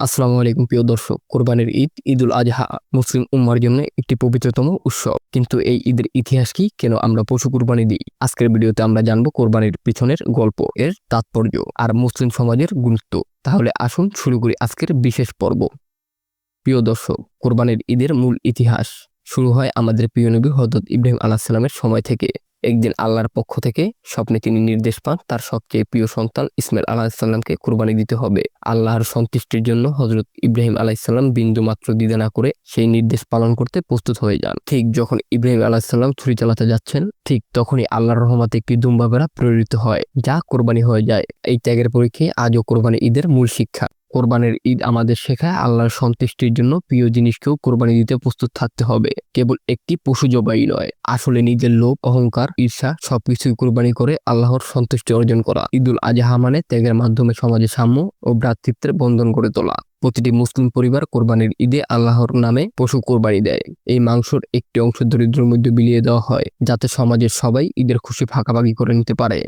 আসসালামু আলাইকুম প্রিয় দর্শক, কোরবানির ঈদ, ঈদুল আজহা মুসলিম উম্মার জন্য একটি পবিত্রতম উৎসব। কিন্তু এই ঈদের ইতিহাস কি, কেন আমরা পশু কোরবানি দিই? আজকের ভিডিওতে আমরা জানব কোরবানির পিছনের গল্প, এর তাৎপর্য আর মুসলিম সমাজের গুরুত্ব। তাহলে আসুন শুরু করি আজকের বিশেষ পর্ব। প্রিয় দর্শক, কোরবানির ঈদের মূল ইতিহাস শুরু হয় আমাদের প্রিয় নবী হজরত ইব্রাহিম আলাহ সাল্লামের সময় থেকে। একদিন আল্লাহর পক্ষ থেকে স্বপ্নে তিনি নির্দেশ পান, তার সবচেয়ে প্রিয় সন্তান ইসমাইল আলাহিসাল্লামকে কোরবানি দিতে হবে। আল্লাহর সন্তুষ্টির জন্য হজরত ইব্রাহিম আলাহিসাল্লাম বিন্দু মাত্র দ্বিধা না করে সেই নির্দেশ পালন করতে প্রস্তুত হয়ে যান। ঠিক যখন ইব্রাহিম আলাহিসাল্লাম ছুরি চালাতে যাচ্ছেন, ঠিক তখনই আল্লাহর রহমাতে একটি দুম্বা বেড়া প্রেরিত হয়, যা কোরবানি হয়ে যায়। এই ত্যাগের পরীক্ষায় আজও কোরবানি ঈদের মূল শিক্ষা। কোরবানির ঈদ আমাদের শেখায় আল্লাহর সন্তুষ্টির জন্য প্রিয় জিনিসকেও কোরবানি দিতে প্রস্তুত থাকতে হবে। কেবল একটি পশু জবাই নয়, আসলে নিজের লোভ, অহংকার, ঈর্ষা সবকিছুই কোরবানি করে আল্লাহর সন্তুষ্টি অর্জন করা। ঈদুল আজহা মানে ত্যাগের মাধ্যমে সমাজে সাম্য ও ভ্রাতৃত্বের বন্ধন গড়ে তোলা। প্রতিটি মুসলিম পরিবার কোরবানির ঈদে আল্লাহর নামে পশু কোরবানি দেয়। এই মাংসর একটি অংশ দরিদ্রের মধ্যে বিলিয়ে দেওয়া হয়, যাতে সমাজের সবাই ঈদের খুশি ভাগাভাগি করে নিতে পারে।